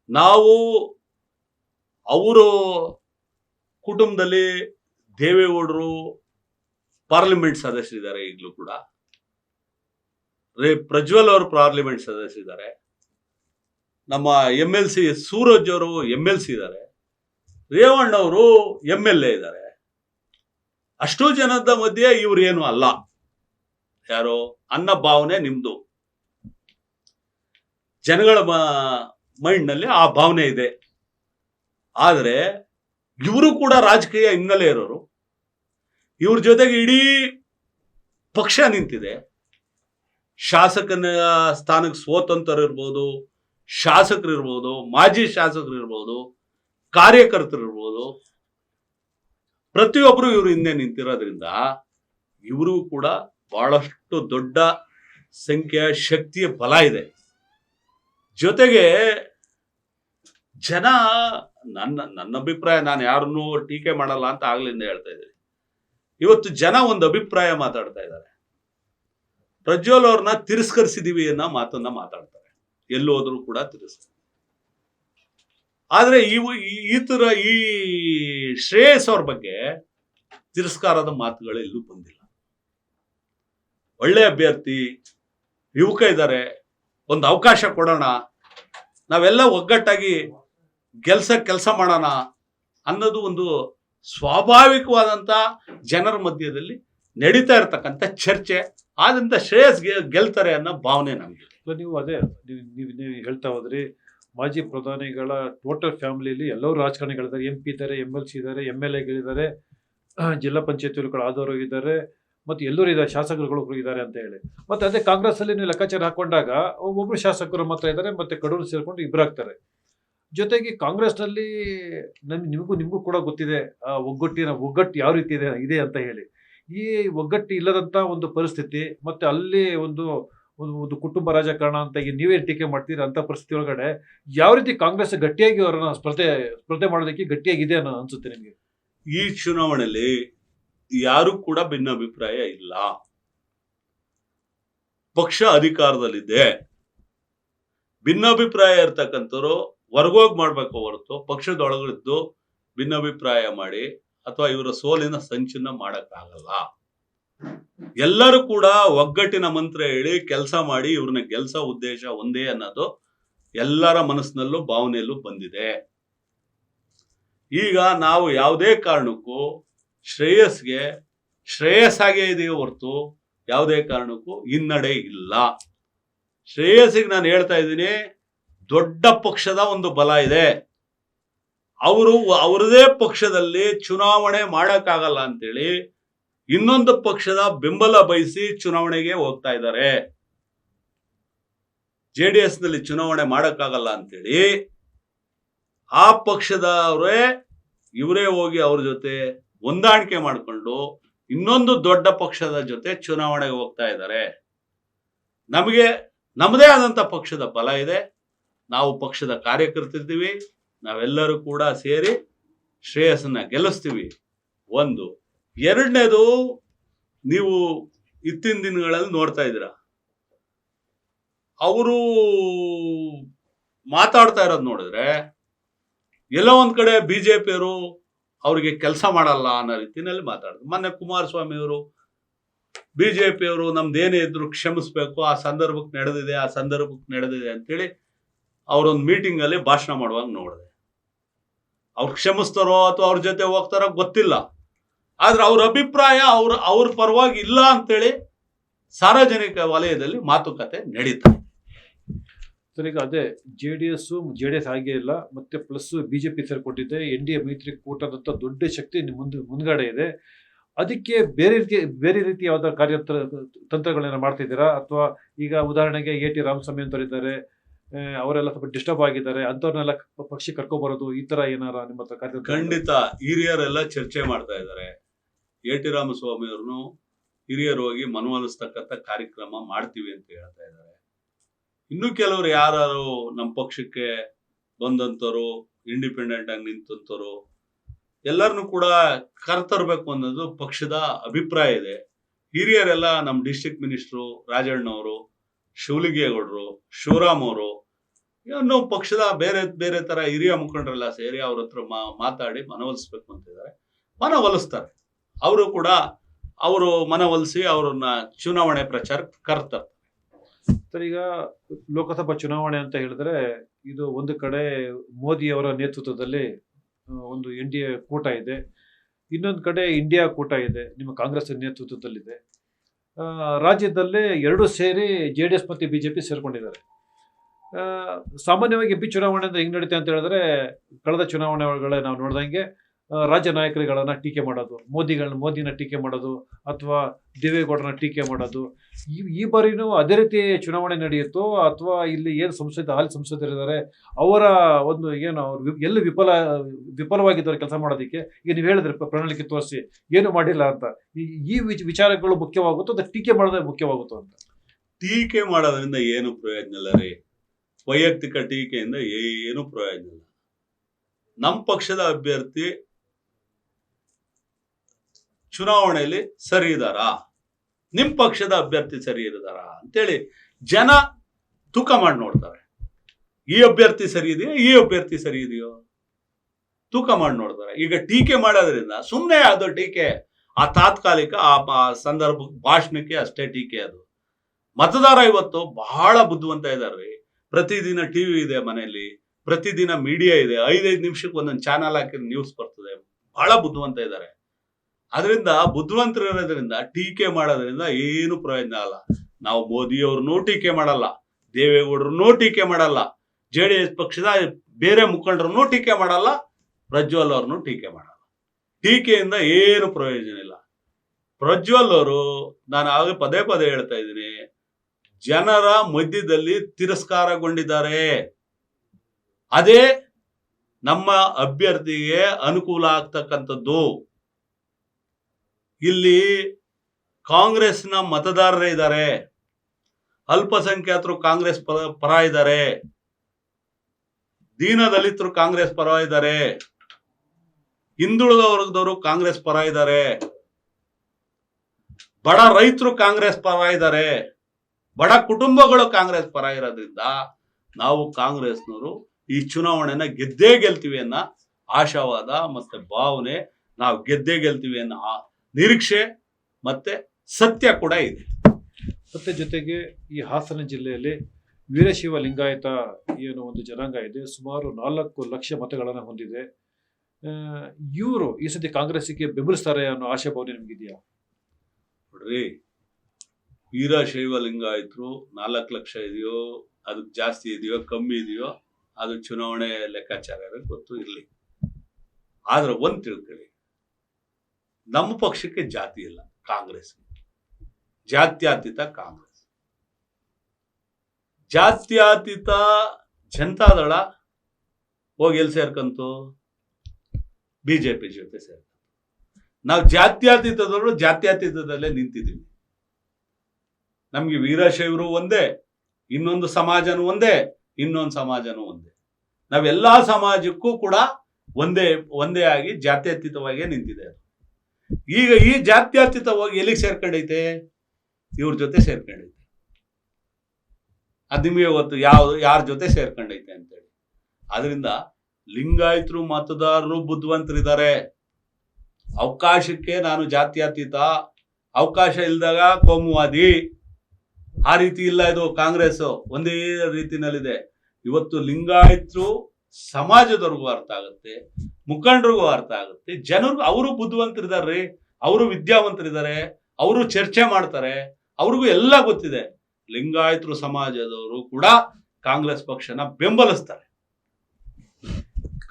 Speaker 2: ನಾವು ಅವರು ಕುಟುಂಬದಲ್ಲಿ ದೇವೇಗೌಡರು ಪಾರ್ಲಿಮೆಂಟ್ ಸದಸ್ಯರಿದ್ದಾರೆ ಈಗಲೂ ಕೂಡ. ರೇ ಪ್ರಜ್ವಲ್ ಅವರು ಪಾರ್ಲಿಮೆಂಟ್ ಸದಸ್ಯರಿದ್ದಾರೆ ನಮ್ಮ ಎಂ ಎಲ್ ಸಿ ಸೂರಜ್ ಅವರು ಎಂ ಎಲ್ ಸಿ ಇದ್ದಾರೆ. ರೇವಣ್ಣ ಅವರು ಎಂ ಎಲ್ ಎ ಇದ್ದಾರೆ. ಅಷ್ಟು ಜನದ ಮಧ್ಯೆ ಇವ್ರು ಏನು ಅಲ್ಲ. ಯಾರು? ಅನ್ನ ಭಾವನೆ ನಿಮ್ದು. ಜನಗಳ ಮೈಂಡ್ನಲ್ಲಿ ಆ ಭಾವನೆ ಇದೆ. ಆದರೆ ಇವರು ಕೂಡ ರಾಜಕೀಯ ಹಿನ್ನೆಲೆ ಇರೋರು. ಇವ್ರ ಜೊತೆಗೆ ಇಡೀ ಪಕ್ಷ ನಿಂತಿದೆ. ಶಾಸಕನ ಸ್ಥಾನಕ್ಕೆ ಸ್ವತಂತ್ರ ಇರ್ಬೋದು, ಶಾಸಕರಿರ್ಬೋದು, ಮಾಜಿ ಶಾಸಕರಿರ್ಬೋದು, ಕಾರ್ಯಕರ್ತರಿರ್ಬೋದು ಪ್ರತಿಯೊಬ್ಬರು ಇವರು ಹಿಂದೆ ನಿಂತಿರೋದ್ರಿಂದ ಇವರಿಗೂ ಕೂಡ ಬಹಳಷ್ಟು ದೊಡ್ಡ ಸಂಖ್ಯೆಯ ಶಕ್ತಿಯ ಬಲ ಇದೆ. ಜೊತೆಗೆ ಜನ ನನ್ನ ನನ್ನ ಅಭಿಪ್ರಾಯ ನಾನು ಯಾರನ್ನೂ ಟೀಕೆ ಮಾಡಲ್ಲ ಅಂತ ಆಗ್ಲಿಂದ ಹೇಳ್ತಾ ಇದ್ದೀನಿ. ಇವತ್ತು ಜನ ಒಂದು ಅಭಿಪ್ರಾಯ ಮಾತಾಡ್ತಾ ಇದ್ದಾರೆ. ಪ್ರಜ್ವಲ್ ಅವ್ರನ್ನ ತಿರಸ್ಕರಿಸಿದೀವಿ ಅನ್ನೋ ಮಾತನ್ನ ಮಾತಾಡ್ತಾರೆ. ಎಲ್ಲೋದ್ರೂ ಕೂಡ ತಿರಸ್ಕರಿಸಿ. ಆದ್ರೆ ಇವು ಈ- ತರ ಈ ಶ್ರೇಯಸ್ ಅವ್ರ ಬಗ್ಗೆ ತಿರಸ್ಕಾರದ ಮಾತುಗಳು ಎಲ್ಲೂ ಬಂದಿಲ್ಲ. ಒಳ್ಳೆ ಅಭ್ಯರ್ಥಿ, ಯುವಕ ಇದ್ದಾರೆ ಒಂದು ಅವಕಾಶ ಕೊಡೋಣ, ನಾವೆಲ್ಲ ಒಗ್ಗಟ್ಟಾಗಿ ಗೆಲ್ಸ ಕೆಲಸ ಮಾಡೋಣ ಅನ್ನೋದು ಒಂದು ಸ್ವಾಭಾವಿಕವಾದಂತ ಜನರ ಮಧ್ಯದಲ್ಲಿ ನಡೀತಾ ಇರತಕ್ಕಂಥ ಚರ್ಚೆ. ಆದ್ರಿಂದ ಶ್ರೇಯಸ್ ಗೆಲ್ತಾರೆ ಅನ್ನೋ ಭಾವನೆ ನಮಗೆ.
Speaker 1: ನೀವು ಅದೇ, ನೀವು ನೀವು ಹೇಳ್ತಾ ಹೋದ್ರಿ ಮಾಜಿ ಪ್ರಧಾನಿಗಳ ಟೋಟಲ್ ಫ್ಯಾಮಿಲಿಯಲ್ಲಿ ಎಲ್ಲರೂ ರಾಜಕಾರಣಿಗಳಿದ್ದಾರೆ. ಎಂ ಪಿ ಇದ್ದಾರೆ ಎಂ ಎಲ್ ಸಿ ಇದ್ದಾರೆ ಎಂ ಎಲ್ ಎಗಳಿದ್ದಾರೆ ಜಿಲ್ಲಾ ಪಂಚಾಯತಿಗಳು ಆದವರು ಇದ್ದಾರೆ. ಮತ್ತು ಎಲ್ಲರೂ ಇದ್ದಾರೆ, ಶಾಸಕರುಗಳು ಇದ್ದಾರೆ ಅಂತ ಹೇಳಿ. ಮತ್ತು ಅದೇ ಕಾಂಗ್ರೆಸ್ಸಲ್ಲಿ ನೀವು ಲೆಕ್ಕಾಚಾರ ಹಾಕೊಂಡಾಗ ಒಬ್ಬೊಬ್ಬರು ಶಾಸಕರು ಮಾತ್ರ ಇದ್ದಾರೆ, ಮತ್ತು ಕಡೂರು ಸೇರಿಕೊಂಡು ಇಬ್ಬರು ಆಗ್ತಾರೆ. ಜೊತೆಗೆ ಕಾಂಗ್ರೆಸ್ನಲ್ಲಿ ನಮ್, ನಿಮಗೂ ನಿಮಗೂ ಕೂಡ ಗೊತ್ತಿದೆ, ಆ ಒಗ್ಗಟ್ಟಿನ ಒಗ್ಗಟ್ಟು ಯಾವ ರೀತಿ ಇದೆ ಇದೆ ಅಂತ ಹೇಳಿ. ಈ ಒಗ್ಗಟ್ಟು ಇಲ್ಲದಂಥ ಒಂದು ಪರಿಸ್ಥಿತಿ, ಮತ್ತು ಅಲ್ಲಿ ಒಂದು ಒಂದು ಕುಟುಂಬ ರಾಜಕಾರಣ ಅಂತ ಈಗ ನೀವೇ ಟೀಕೆ ಮಾಡ್ತೀರಿ ಅಂತ ಪರಿಸ್ಥಿತಿ ಒಳಗಡೆ ಯಾವ ರೀತಿ ಕಾಂಗ್ರೆಸ್ ಗಟ್ಟಿಯಾಗಿ ಅವರನ್ನ ಸ್ಪರ್ಧೆ ಸ್ಪರ್ಧೆ ಮಾಡೋದಕ್ಕೆ ಗಟ್ಟಿಯಾಗಿದೆ ಅನ್ನೋ ಅನ್ಸುತ್ತೆ ನಿಮಗೆ?
Speaker 2: ಈ ಚುನಾವಣೆಯಲ್ಲಿ ಯಾರು ಕೂಡ ಭಿನ್ನಾಭಿಪ್ರಾಯ ಇಲ್ಲ. ಪಕ್ಷ ಅಧಿಕಾರದಲ್ಲಿದೆ. ಭಿನ್ನಾಭಿಪ್ರಾಯ ಇರ್ತಕ್ಕಂಥವ್ರು ಹೊರಗೋಗಿ ಮಾಡ್ಬೇಕು ಹೊರತು ಪಕ್ಷದೊಳಗಿದ್ದು ಭಿನ್ನಾಭಿಪ್ರಾಯ ಮಾಡಿ ಅಥವಾ ಇವರ ಸೋಲಿನ ಸಂಚನ್ನ ಮಾಡಕ್ಕಾಗಲ್ಲ. ಎಲ್ಲರೂ ಕೂಡ ಒಗ್ಗಟ್ಟಿನ ಮಂತ್ರ ಹೇಳಿ ಕೆಲಸ ಮಾಡಿ ಇವ್ರನ್ನ ಕೆಲಸ ಉದ್ದೇಶ ಒಂದೇ ಅನ್ನೋದು ಎಲ್ಲರ ಮನಸ್ಸಿನಲ್ಲೂ ಭಾವನೆಯಲ್ಲೂ ಬಂದಿದೆ. ಈಗ ನಾವು ಯಾವುದೇ ಕಾರಣಕ್ಕೂ ಶ್ರೇಯಸ್ಗೆ ಶ್ರೇಯಸ್ಸಾಗೇ ಇದೆಯೋ ಹೊರತು ಯಾವುದೇ ಕಾರಣಕ್ಕೂ ಹಿನ್ನಡೆ ಇಲ್ಲ. ಶ್ರೇಯಸ್ಸಿಗೆ ನಾನು ಹೇಳ್ತಾ ಇದ್ದೀನಿ, ದೊಡ್ಡ ಪಕ್ಷದ ಒಂದು ಬಲ ಇದೆ. ಅವರು, ಅವರದೇ ಪಕ್ಷದಲ್ಲಿ ಚುನಾವಣೆ ಮಾಡೋಕ್ಕಾಗಲ್ಲ ಅಂತೇಳಿ ಇನ್ನೊಂದು ಪಕ್ಷದ ಬೆಂಬಲ ಬಯಸಿ ಚುನಾವಣೆಗೆ ಹೋಗ್ತಾ ಇದ್ದಾರೆ. ಜೆ ಡಿ ಎಸ್ನಲ್ಲಿ ಚುನಾವಣೆ ಮಾಡಕ್ಕಾಗಲ್ಲ ಅಂತೇಳಿ ಆ ಪಕ್ಷದವರೇ ಇವರೇ ಹೋಗಿ ಅವ್ರ ಜೊತೆ ಹೊಂದಾಣಿಕೆ ಮಾಡಿಕೊಂಡು ಇನ್ನೊಂದು ದೊಡ್ಡ ಪಕ್ಷದ ಜೊತೆ ಚುನಾವಣೆಗೆ ಹೋಗ್ತಾ ಇದ್ದಾರೆ. ನಮಗೆ ನಮ್ಮದೇ ಆದಂತ ಪಕ್ಷದ ಬಲ ಇದೆ. ನಾವು ಪಕ್ಷದ ಕಾರ್ಯಕರ್ತರಿದ್ದೀವಿ. ನಾವೆಲ್ಲರೂ ಕೂಡ ಸೇರಿ ಶ್ರೇಯಸ್ಸನ್ನ ಗೆಲ್ಲಿಸ್ತೀವಿ. ಒಂದು ಎರಡನೇದು ನೀವು ಇತ್ತಿನ ದಿನಗಳಲ್ಲಿ ನೋಡ್ತಾ ಇದ್ದೀರ. ಅವರು ಮಾತಾಡ್ತಾ ಇರೋದು ನೋಡಿದ್ರೆ ಎಲ್ಲೋ ಒಂದು ಕಡೆ ಬಿಜೆಪಿಯವರು ಅವ್ರಿಗೆ ಕೆಲಸ ಮಾಡಲ್ಲ ಅನ್ನೋ ರೀತಿನಲ್ಲಿ ಮಾತಾಡಿದ್ರು ಮೊನ್ನೆ ಕುಮಾರಸ್ವಾಮಿ ಅವರು ಪಿಯವರು ನಮ್ದೇನೇ ಇದ್ರು ಕ್ಷಮಿಸ್ಬೇಕು, ಆ ಸಂದರ್ಭಕ್ಕೆ ನಡೆದಿದೆ, ಆ ಸಂದರ್ಭಕ್ಕೆ ನಡೆದಿದೆ ಅಂತೇಳಿ ಅವರೊಂದು ಮೀಟಿಂಗ್ ಅಲ್ಲಿ ಭಾಷಣ ಮಾಡುವಾಗ ನೋಡಿದೆ. ಅವ್ರು ಕ್ಷಮಿಸ್ತಾರೋ ಅಥವಾ ಅವ್ರ ಜೊತೆ ಹೋಗ್ತಾರೋ ಗೊತ್ತಿಲ್ಲ. ಆದ್ರೆ ಅವ್ರ ಅಭಿಪ್ರಾಯ ಅವ್ರ ಅವ್ರ ಪರವಾಗಿ ಇಲ್ಲ ಅಂತೇಳಿ ಸಾರ್ವಜನಿಕ ವಲಯದಲ್ಲಿ ಮಾತುಕತೆ ನಡೀತಾ ಇದೆ.
Speaker 1: ಸರ್ ಈಗ ಅದೇ J D S J D S ಹಾಗೆ ಇಲ್ಲ ಮತ್ತೆ ಪ್ಲಸ್ ಬಿಜೆಪಿ ಸೇರ್ಕೊಂಡಿದೆ ಎನ್ ಡಿ ಎ ಮೈತ್ರಿಕೂಟದಂತ ದೊಡ್ಡ ಶಕ್ತಿ ಮುಂದೆ ಮುಂದ್ಗಡೆ ಇದೆ. ಅದಕ್ಕೆ ಬೇರೆ ರೀತಿ ಬೇರೆ ರೀತಿ ಯಾವ್ದಾದ್ರು ಕಾರ್ಯ ತಂತ್ರಗಳನ್ನ ಮಾಡ್ತಿದ್ದೀರಾ ಅಥವಾ ಈಗ ಉದಾಹರಣೆಗೆ ಎ ಟಿ ರಾಮಸ್ವಾಮಿ ಅಂತವ್ರು ಅವರೆಲ್ಲ ಸ್ವಲ್ಪ ಡಿಸ್ಟರ್ಬ್ ಆಗಿದ್ದಾರೆ ಅಂಥವ್ರನ್ನೆಲ್ಲ ಪಕ್ಷಿ ಕರ್ಕೊಬರೋದು ಈ ತರ ಏನಾರ ನಿಮ್ಮ ಹತ್ರ
Speaker 2: ಖಂಡಿತ ಹಿರಿಯರೆಲ್ಲ ಚರ್ಚೆ ಮಾಡ್ತಾ ಇದ್ದಾರೆ. ಎ ಟಿ ರಾಮಸ್ವಾಮಿ ಅವ್ರನ್ನು ಹಿರಿಯರು ಹೋಗಿ ಮನವೊಲಿಸ್ತಕ್ಕಂಥ ಕಾರ್ಯಕ್ರಮ ಮಾಡ್ತೀವಿ ಅಂತ ಹೇಳ್ತಾ ಇದ್ದಾರೆ. ಇನ್ನು ಕೆಲವರು ಯಾರು ನಮ್ಮ ಪಕ್ಷಕ್ಕೆ ಬಂದಂಥವ್ರು ಇಂಡಿಪೆಂಡೆಂಟ್ ಆಗಿ ನಿಂತಂತರು ಎಲ್ಲರನ್ನು ಕೂಡ ಕರ್ತರ್ಬೇಕು ಅನ್ನೋದು ಪಕ್ಷದ ಅಭಿಪ್ರಾಯ ಇದೆ. ಹಿರಿಯರೆಲ್ಲ ನಮ್ಮ ಡಿಸ್ಟ್ರಿಕ್ಟ್ ಮಿನಿಸ್ಟ್ರು ರಾಜಣ್ಣವರು, ಶಿವಲಿಂಗೇಗೌಡರು, ಶಿವರಾಮ್ ಅವರು ಇನ್ನು ಪಕ್ಷದ ಬೇರೆ ಬೇರೆ ತರ ಹಿರಿಯ ಮುಖಂಡರೆಲ್ಲ ಸೇರಿ ಅವ್ರ ಹತ್ರ ಮಾತಾಡಿ ಮನವೊಲಿಸ್ಬೇಕು ಅಂತಿದ್ದಾರೆ ಮನವೊಲಿಸ್ತಾರೆ. ಅವರು ಕೂಡ ಅವರು ಮನವೊಲಿಸಿ ಅವರನ್ನ ಚುನಾವಣೆ ಪ್ರಚಾರ ಕರ್ತಾರೆ.
Speaker 1: ಸರ್, ಈಗ ಲೋಕಸಭಾ ಚುನಾವಣೆ ಅಂತ ಹೇಳಿದ್ರೆ ಇದು ಒಂದು ಕಡೆ ಮೋದಿ ಅವರ ನೇತೃತ್ವದಲ್ಲಿ ಒಂದು ಎನ್ ಡಿ ಎ ಕೂಟ ಇದೆ. ಇನ್ನೊಂದು ಕಡೆ ಇಂಡಿಯಾ ಕೂಟ ಇದೆ, ನಿಮ್ಮ ಕಾಂಗ್ರೆಸ್ ನೇತೃತ್ವದಲ್ಲಿದೆ. ರಾಜ್ಯದಲ್ಲಿ ಎರಡು ಸೇರಿ ಜೆ ಡಿ ಎಸ್ ಮತ್ತು ಬಿ ಜೆ ಪಿ ಸೇರಿಕೊಂಡಿದ್ದಾರೆ. ಸಾಮಾನ್ಯವಾಗಿ ಬಿ ಚುನಾವಣೆ ಅಂದರೆ ಹೆಂಗ್ ನಡೀತೆ ಅಂತ ಹೇಳಿದ್ರೆ, ಕಳೆದ ಚುನಾವಣೆಗಳೇ ನಾವು ನೋಡ್ದಂಗೆ ರಾಜ್ಯ ನಾಯಕರುಗಳನ್ನು ಟೀಕೆ ಮಾಡೋದು ಮೋದಿಗಳನ್ನ ಮೋದಿನ ಟೀಕೆ ಮಾಡೋದು ಅಥವಾ ದೇವೇಗೌಡರನ್ನ ಟೀಕೆ ಮಾಡೋದು, ಈ ಈ ಬಾರಿನೂ ಅದೇ ರೀತಿ ಚುನಾವಣೆ ನಡೆಯುತ್ತೋ ಅಥವಾ ಇಲ್ಲಿ ಏನು ಸಂಸದ, ಹಾಲಿ ಸಂಸದರಿದ್ದಾರೆ, ಅವರ ಒಂದು ಏನು ಅವ್ರು ಎಲ್ಲಿ ವಿಫಲ, ವಿಫಲವಾಗಿದ್ದಾರೆ ಕೆಲಸ ಮಾಡೋದಕ್ಕೆ, ಈಗ ನೀವು ಹೇಳಿದ್ರೆ ಪ್ರ- ಪ್ರಣಾಳಿಕೆ ತೋರಿಸಿ, ಏನು ಮಾಡಿಲ್ಲ ಅಂತ, ಈ- ಈ ವಿಚ- ವಿಚಾರಗಳು ಮುಖ್ಯವಾಗುತ್ತೋ ಅಥವಾ ಟೀಕೆ ಮಾಡೋದೇ ಮುಖ್ಯವಾಗುತ್ತೋ ಅಂತ?
Speaker 2: ಟೀಕೆ ಮಾಡೋದ್ರಿಂದ ಏನು ಪ್ರಯೋಜನ ಇಲ್ಲ ರೀ. ವೈಯಕ್ತಿಕ ಟೀಕೆಯಿಂದ ಏನು ಪ್ರಯೋಜನ ಇಲ್ಲ. ನಮ್ಮ ಪಕ್ಷದ ಅಭ್ಯರ್ಥಿ ಚುನಾವಣೆಯಲ್ಲಿ ಸರಿ ಇದಾರಾ? ನಿಮ್ ಪಕ್ಷದ ಅಭ್ಯರ್ಥಿ ಸರಿ ಇದಾರಾ? ಅಂತೇಳಿ ಜನ ತೂಕ ಮಾಡಿ ನೋಡ್ತಾರೆ. ಈ ಅಭ್ಯರ್ಥಿ ಸರಿ ಇದೆಯೋ? ಈ ಅಭ್ಯರ್ಥಿ ಸರಿ ಇದೆಯೋ? ತೂಕ ಮಾಡಿ ನೋಡ್ತಾರೆ. ಈಗ ಟೀಕೆ ಮಾಡೋದ್ರಿಂದ ಸುಮ್ಮನೆ ಅದು ಟೀಕೆ, ಆ ತಾತ್ಕಾಲಿಕ ಆ ಸಂದರ್ಭ, ಭಾಷಣಕ್ಕೆ ಅಷ್ಟೇ ಟೀಕೆ ಅದು. ಮತದಾರ ಇವತ್ತು ಬಹಳ ಬುದ್ಧಿವಂತ ಇದಾರೆ ಪ್ರತಿದಿನ ಟಿವಿ ಇದೆ ಮನೆಯಲ್ಲಿ, ಪ್ರತಿದಿನ ಮೀಡಿಯಾ ಇದೆ. ಐದೈದು ನಿಮಿಷಕ್ಕೆ ಒಂದೊಂದು ಚಾನಲ್ ಹಾಕಿದ್ರೆ ನ್ಯೂಸ್ ಬರ್ತದೆ. ಬಹಳ ಬುದ್ಧಿವಂತ ಇದ್ದಾರೆ. ಅದರಿಂದ ಬುದ್ಧಿವಂತರಿರೋದ್ರಿಂದ ಟೀಕೆ ಮಾಡೋದ್ರಿಂದ ಏನು ಪ್ರಯೋಜನ ಅಲ್ಲ ನಾವು ಮೋದಿಯವ್ರನ್ನೂ ಟೀಕೆ ಮಾಡಲ್ಲ, ದೇವೇಗೌಡರನ್ನೂ ಟೀಕೆ ಮಾಡಲ್ಲ ಜೆ ಡಿ ಎಸ್ ಪಕ್ಷದ ಬೇರೆ ಮುಖಂಡರನ್ನೂ ಟೀಕೆ ಮಾಡಲ್ಲ, ಪ್ರಜ್ವಲ್ ಅವ್ರನ್ನೂ ಟೀಕೆ ಮಾಡಲ್ಲ. ಟೀಕೆಯಿಂದ ಏನು ಪ್ರಯೋಜನ ಇಲ್ಲ. ಪ್ರಜ್ವಲ್ ಅವರು, ನಾನು ಆಗ ಪದೇ ಪದೇ ಹೇಳ್ತಾ ಇದ್ದೀನಿ, ಜನರ ಮಧ್ಯದಲ್ಲಿ ತಿರಸ್ಕಾರಗೊಂಡಿದ್ದಾರೆ. ಅದೇ ನಮ್ಮ ಅಭ್ಯರ್ಥಿಗೆ ಅನುಕೂಲ ಆಗ್ತಕ್ಕಂಥದ್ದು. ಇಲ್ಲಿ ಕಾಂಗ್ರೆಸ್ನ ಮತದಾರರೇ ಇದ್ದಾರೆ. ಅಲ್ಪಸಂಖ್ಯಾತರು ಕಾಂಗ್ರೆಸ್ ಪರ ಪರ ಇದ್ದಾರೆ. ದೀನ ದಲಿತರು ಕಾಂಗ್ರೆಸ್ ಪರ ಇದ್ದಾರೆ. ಹಿಂದುಳಿದ ವರ್ಗದವರು ಕಾಂಗ್ರೆಸ್ ಪರ ಇದ್ದಾರೆ. ಬಡ ರೈತರು ಕಾಂಗ್ರೆಸ್ ಪರ ಇದ್ದಾರೆ. ಬಡ ಕುಟುಂಬಗಳು ಕಾಂಗ್ರೆಸ್ ಪರ ಇರೋದ್ರಿಂದ ನಾವು ಕಾಂಗ್ರೆಸ್ನವರು ಈ ಚುನಾವಣೆನ ಗೆದ್ದೇ ಗೆಲ್ತೀವಿ ಅನ್ನೋ ಆಶಾವಾದ ಮತ್ತೆ ಭಾವನೆ ನಾವು ಗೆದ್ದೇ ಗೆಲ್ತೀವಿ ಅನ್ನೋ ನಿರೀಕ್ಷೆ ಮತ್ತೆ ಸತ್ಯ ಕೂಡ ಇದೆ.
Speaker 1: ಮತ್ತೆ ಜೊತೆಗೆ ಈ ಹಾಸನ ಜಿಲ್ಲೆಯಲ್ಲಿ ವೀರಶೈವ ಲಿಂಗಾಯತ ಏನು ಒಂದು ಜನಾಂಗ ಇದೆ. ಸುಮಾರು ನಾಲ್ಕು ಲಕ್ಷ ಮತಗಳನ್ನು ಹೊಂದಿದೆ. ಇವರು ಈ ಸತಿ ಕಾಂಗ್ರೆಸ್ಸಿಗೆ ಬೆಂಬಲಿಸ್ತಾರೆ ಅನ್ನೋ ಆಶಾಭಾವನೆ ನಿಮ್ಗಿದೆಯಾ?
Speaker 2: ನೋಡ್ರಿ ವೀರಶೈವ ಲಿಂಗಾಯತರು ನಾಲ್ಕು ಲಕ್ಷ ಇದೆಯೋ ಅದಕ್ಕೆ ಜಾಸ್ತಿ ಇದೆಯೋ ಕಮ್ಮಿ ಇದೆಯೋ ಅದು ಚುನಾವಣೆ ಲೆಕ್ಕಾಚಾರ ಗೊತ್ತು ಇರಲಿ. ಆದ್ರೆ ಒಂದು ತಿಳ್ಕೊಳ್ಳಿ ನಮ್ಮ ಪಕ್ಷಕ್ಕೆ ಜಾತಿ ಇಲ್ಲ, ಕಾಂಗ್ರೆಸ್. ಜಾತ್ಯಾತೀತ ಕಾಂಗ್ರೆಸ್. ಜಾತ್ಯಾತೀತ ಜನತಾದಳ ಹೋಗಿ ಎಲ್ಲಿ ಸೇರ್ಕಂತು? ಬಿಜೆಪಿ ಜೊತೆ ಸೇರ್ಕಂತು. ನಾವು ಜಾತ್ಯಾತೀತದವರು ಜಾತ್ಯಾತೀತದಲ್ಲೇ ನಿಂತಿದ್ದೀವಿ. ನಮ್ಗೆ ವೀರಶೈವರು ಒಂದೇ, ಇನ್ನೊಂದು ಸಮಾಜನೂ ಒಂದೇ, ಇನ್ನೊಂದು ಸಮಾಜನೂ ಒಂದೇ. ನಾವೆಲ್ಲಾ ಸಮಾಜಕ್ಕೂ ಕೂಡ ಒಂದೇ ಒಂದೇ ಆಗಿ ಜಾತ್ಯತೀತವಾಗಿಯೇ ನಿಂತಿದೆ ಅದು. ಈಗ ಈ ಜಾತ್ಯತೀತವಾಗಿ ಎಲ್ಲಿಗೆ ಸೇರ್ಕೊಂಡೈತೆ? ಇವ್ರ ಜೊತೆ ಸೇರ್ಕೊಂಡೈತೆ. ಅದು ನಿಮಗೆ ಗೊತ್ತು ಯಾವ ಯಾರ ಜೊತೆ ಸೇರ್ಕೊಂಡೈತೆ ಅಂತೇಳಿ. ಅದರಿಂದ ಲಿಂಗಾಯತರು ಮತದಾರರು ಬುದ್ಧಿವಂತರಿದ್ದಾರೆ ಅವಕಾಶಕ್ಕೆ ನಾನು ಜಾತ್ಯತೀತ, ಅವಕಾಶ ಇಲ್ದಾಗ ಕೋಮುವಾದಿ. ಆ ರೀತಿ ಇಲ್ಲ ಇದು ಕಾಂಗ್ರೆಸ್ ಒಂದೇ ರೀತಿನಲ್ಲಿದೆ. ಇವತ್ತು ಲಿಂಗಾಯತರು ಸಮಾಜದವ್ರಿಗೂ ಅರ್ಥ ಆಗುತ್ತೆ ಮುಖಂಡರಿಗೂ ಅರ್ಥ ಆಗುತ್ತೆ ಜನರಿಗೂ ಅವರು ಬುದ್ಧಿವಂತರಿದ್ದಾರೆ ಅವರು ವಿದ್ಯಾವಂತರಿದ್ದಾರೆ ಅವರು ಚರ್ಚೆ ಮಾಡ್ತಾರೆ ಅವ್ರಿಗೂ ಎಲ್ಲ ಗೊತ್ತಿದೆ. ಲಿಂಗಾಯತರು ಸಮಾಜದವರು ಕೂಡ ಕಾಂಗ್ರೆಸ್ ಪಕ್ಷನ ಬೆಂಬಲಿಸ್ತಾರೆ.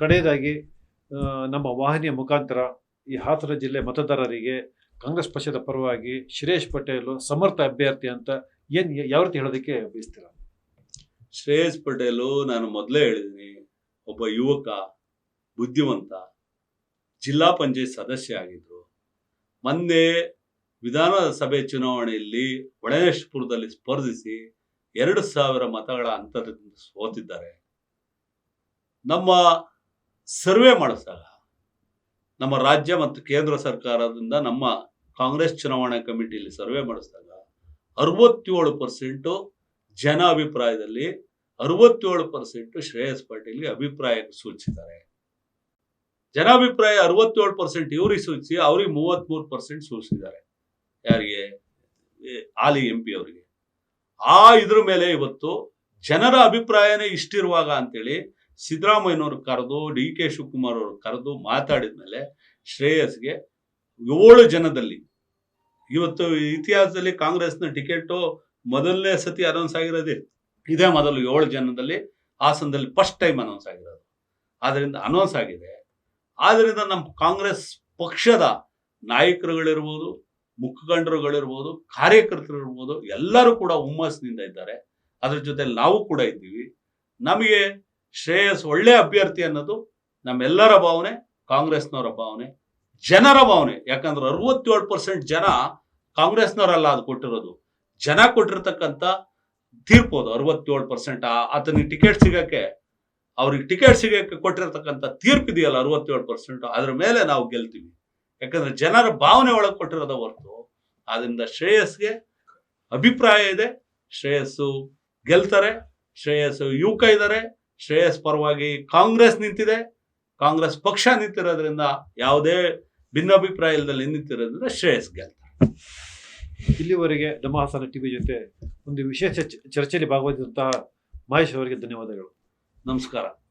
Speaker 1: ಕಡೆಯದಾಗಿ ನಮ್ಮ ವಾಹಿನಿಯ ಮುಖಾಂತರ ಈ ಹಾಸನ ಜಿಲ್ಲೆ ಮತದಾರರಿಗೆ ಕಾಂಗ್ರೆಸ್ ಪಕ್ಷದ ಪರವಾಗಿ ಶ್ರೇಯಸ್ ಪಟೇಲ್ ಸಮರ್ಥ ಅಭ್ಯರ್ಥಿ ಅಂತ ಏನ್ ಯಾವ ರೀತಿ ಹೇಳೋದಕ್ಕೆ ಬಯಸ್ತೀರ?
Speaker 2: ಶ್ರೇಯಸ್ ಪಟೇಲು ನಾನು ಮೊದಲೇ ಹೇಳಿದ್ದೀನಿ. ಒಬ್ಬ ಯುವಕ, ಬುದ್ಧಿವಂತ, ಜಿಲ್ಲಾ ಪಂಚಾಯತ್ ಸದಸ್ಯ ಆಗಿದ್ರು. ಮೊನ್ನೆ ವಿಧಾನಸಭೆ ಚುನಾವಣೆಯಲ್ಲಿ ಒಳನೇಶ್ಪುರದಲ್ಲಿ ಸ್ಪರ್ಧಿಸಿ ಎರಡು ಸಾವಿರ ಮತಗಳ ಅಂತರದಿಂದ ಸೋತಿದ್ದಾರೆ. ನಮ್ಮ ಸರ್ವೆ ಮಾಡಿಸಿದಾಗ ನಮ್ಮ ರಾಜ್ಯ ಮತ್ತು ಕೇಂದ್ರ ಸರ್ಕಾರದಿಂದ ನಮ್ಮ ಕಾಂಗ್ರೆಸ್ ಚುನಾವಣಾ ಕಮಿಟಿಯಲ್ಲಿ ಸರ್ವೆ ಮಾಡಿಸಿದಾಗ ಅರವತ್ತೇಳು ಪರ್ಸೆಂಟು ಜನ ಅಭಿಪ್ರಾಯದಲ್ಲಿ ಅರವತ್ತೇಳು ಪರ್ಸೆಂಟ್ ಶ್ರೇಯಸ್ ಪಾಟೀಲ್ಗೆ ಅಭಿಪ್ರಾಯ ಸೂಚಿಸಿದ್ದಾರೆ. ಜನಾಭಿಪ್ರಾಯ ಅರವತ್ತೇಳು ಪರ್ಸೆಂಟ್ ಇವ್ರಿಗೆ ಸೂಚಿಸಿ, ಅವ್ರಿಗೆ ಮೂವತ್ಮೂರು ಪರ್ಸೆಂಟ್ ಸೂಚಿಸಿದ್ದಾರೆ. ಯಾರಿಗೆ? ಆಲಿ ಎಂ ಪಿ ಅವರಿಗೆ. ಆ ಇದ್ರ ಮೇಲೆ ಇವತ್ತು ಜನರ ಅಭಿಪ್ರಾಯನೇ ಇಷ್ಟಿರುವಾಗ ಅಂತೇಳಿ ಸಿದ್ದರಾಮಯ್ಯನವ್ರು ಕರೆದು, ಡಿ ಕೆ ಶಿವಕುಮಾರ್ ಅವರು ಕರೆದು ಮಾತಾಡಿದ ಮೇಲೆ ಶ್ರೇಯಸ್ಗೆ ಏಳು ಜನದಲ್ಲಿ ಇವತ್ತು ಇತಿಹಾಸದಲ್ಲಿ ಕಾಂಗ್ರೆಸ್ನ ಟಿಕೆಟು ಮೊದಲನೇ ಸತಿ ಅನೌನ್ಸ್ ಆಗಿರೋದೇ ಇದೇ ಮೊದಲು ಏಳು ಜನದಲ್ಲಿ ಹಾಸನದಲ್ಲಿ ಫಸ್ಟ್ ಟೈಮ್ ಅನೌನ್ಸ್ ಆಗಿರೋದು. ಆದ್ರಿಂದ ಅನೌನ್ಸ್ ಆಗಿದೆ. ಆದ್ದರಿಂದ ನಮ್ಮ ಕಾಂಗ್ರೆಸ್ ಪಕ್ಷದ ನಾಯಕರುಗಳಿರ್ಬೋದು, ಮುಖಂಡರುಗಳಿರ್ಬೋದು, ಕಾರ್ಯಕರ್ತರಿರ್ಬೋದು, ಎಲ್ಲರೂ ಕೂಡ ಹುಮ್ಮಸ್ಸಿನಿಂದ ಇದ್ದಾರೆ. ಅದ್ರ ಜೊತೆ ನಾವು ಕೂಡ ಇದ್ದೀವಿ. ನಮಗೆ ಶ್ರೇಯಸ್ ಒಳ್ಳೆ ಅಭ್ಯರ್ಥಿ ಅನ್ನೋದು ನಮ್ಮೆಲ್ಲರ ಭಾವನೆ, ಕಾಂಗ್ರೆಸ್ನವರ ಭಾವನೆ, ಜನರ ಭಾವನೆ. ಯಾಕಂದ್ರೆ ಅರವತ್ತೇಳು ಪರ್ಸೆಂಟ್ ಜನ ಕಾಂಗ್ರೆಸ್ನವರಲ್ಲ ಅದು ಕೊಟ್ಟಿರೋದು. ಜನ ಕೊಟ್ಟಿರ್ತಕ್ಕಂಥ ತೀರ್ಪು ಅದು ಅರವತ್ತೇಳು ಪರ್ಸೆಂಟ್ ಆತನಿಗೆ ಟಿಕೆಟ್ ಸಿಗಕ್ಕೆ, ಅವ್ರಿಗೆ ಟಿಕೆಟ್ ಸಿಗಕ್ಕೆ ಕೊಟ್ಟಿರತಕ್ಕಂಥ ತೀರ್ಪು ಇದೆಯಲ್ಲ, ಅರವತ್ತೇಳು ಪರ್ಸೆಂಟ್ ಅದ್ರ ಮೇಲೆ ನಾವು ಗೆಲ್ತೀವಿ. ಯಾಕಂದ್ರೆ ಜನರ ಭಾವನೆ ಒಳಗೆ ಕೊಟ್ಟಿರೋದ ಹೊರತು, ಆದ್ರಿಂದ ಶ್ರೇಯಸ್ಗೆ ಅಭಿಪ್ರಾಯ ಇದೆ. ಶ್ರೇಯಸ್ಸು ಗೆಲ್ತಾರೆ, ಶ್ರೇಯಸ್ಸು ಯುವಕ ಇದ್ದಾರೆ ಶ್ರೇಯಸ್ ಪರವಾಗಿ ಕಾಂಗ್ರೆಸ್ ನಿಂತಿದೆ. ಕಾಂಗ್ರೆಸ್ ಪಕ್ಷ ನಿಂತಿರೋದ್ರಿಂದ ಯಾವುದೇ ಭಿನ್ನಾಭಿಪ್ರಾಯ ಇಲ್ಲದಲ್ಲಿ ನಿಂತಿರೋದ್ರಿಂದ ಶ್ರೇಯಸ್ ಗೆಲ್ತಾರೆ.
Speaker 1: ಇಲ್ಲಿವರೆಗೆ ನಮ್ಮ ಹಾಸನ ಟಿವಿ ಜೊತೆ ಒಂದು ವಿಶೇಷ ಚರ್ಚೆಯಲ್ಲಿ ಭಾಗವಹಿಸಿದಂತಹ ಮಹೇಶ್ ಅವರಿಗೆ ಧನ್ಯವಾದಗಳು.
Speaker 2: ನಮಸ್ಕಾರ.